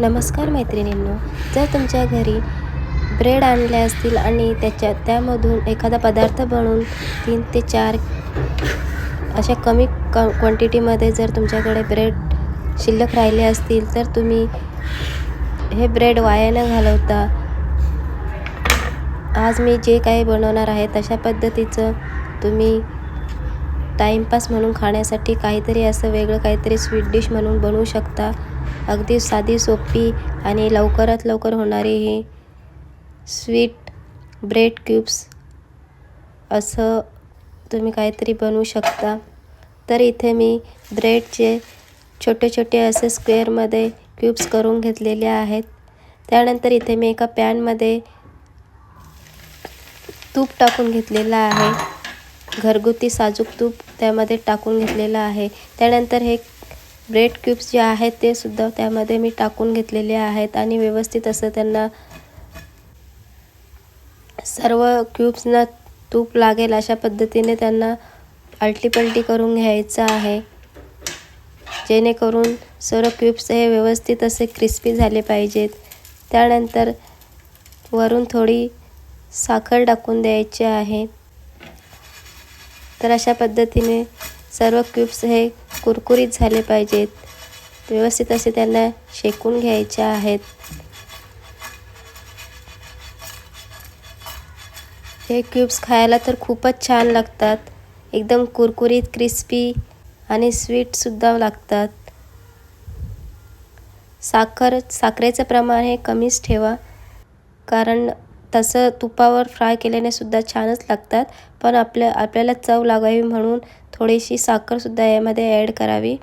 नमस्कार मैत्रिणींनो जर तुमच्या घरी ब्रेड आणले असतील आणि त्याच्या त्यामधून एखादा पदार्थ बनवून तीन ते चार अशा कमी क क्वांटिटीमध्ये जर तुमच्याकडे ब्रेड शिल्लक राहिले असतील तर तुम्ही हे ब्रेड वाया न घालवता. आज मी जे काही बनवणार आहे तशा पद्धतीचं तुम्ही टाईमपास म्हणून खाण्यासाठी काहीतरी असं वेगळं काहीतरी स्वीट डिश म्हणून बनवू शकता. अगदी साधी सोपी आणि लवकरात लवकर होणारी ही स्वीट ब्रेड क्यूब्स असं तुम्ही काहीतरी बनवू शकता. तर इथे मी ब्रेडचे छोटे छोटे असे स्क्वेअरमध्ये क्यूब्स करून घेतलेले आहेत. त्यानंतर इथे मी एका पॅनमध्ये तूप टाकून घेतलेलं आहे. घरगुती साजूक तूप त्यामध्ये टाकून घेतलेलं आहे. त्यानंतर हे ब्रेड क्यूब्स जे आहेत ते सुद्धा त्यामध्ये मी टाकून घेतलेले आहेत आणि व्यवस्थित असं त्यांना सर्व क्यूब्सना तूप लागेल अशा पद्धतीने त्यांना अल्टीपल्टी करून घ्यायचं आहे. जेणेकरून सर्व क्यूब्स हे व्यवस्थित असे क्रिस्पी झाले पाहिजेत. त्यानंतर वरून थोडी साखर टाकून द्यायची आहे. तर अशा पद्धतीने सर्व क्यूब्स हे कुरकुरीत झाले पाहिजेत. व्यवस्थित असे त्यांना शेकून घ्यायचे आहेत. हे क्यूब्स खायला तर खूपच छान लागतात. एकदम कुरकुरीत क्रिस्पी आणि स्वीटसुद्धा लागतात. साखर साखरेचं प्रमाण हे कमीच ठेवा. कारण तसं तुपावर फ्राय केल्याने सुद्धा छानच लागतात. पण आपल्या आपल्याला चव लागावी म्हणून थोडीशी साखरसुद्धा यामध्ये ॲड करावी.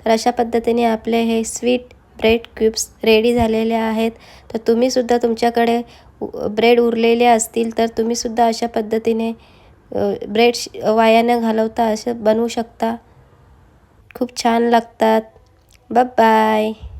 तर अशा पद्धतीने आपले हे स्वीट ब्रेड क्यूब्स रेडी झालेले आहेत. तर तुम्हीसुद्धा तुमच्याकडे ब्रेड उरलेले असतील तर तुम्हीसुद्धा अशा पद्धतीने ब्रेड वायानं घालवता असं बनवू शकता. खूप छान लागतात. बाय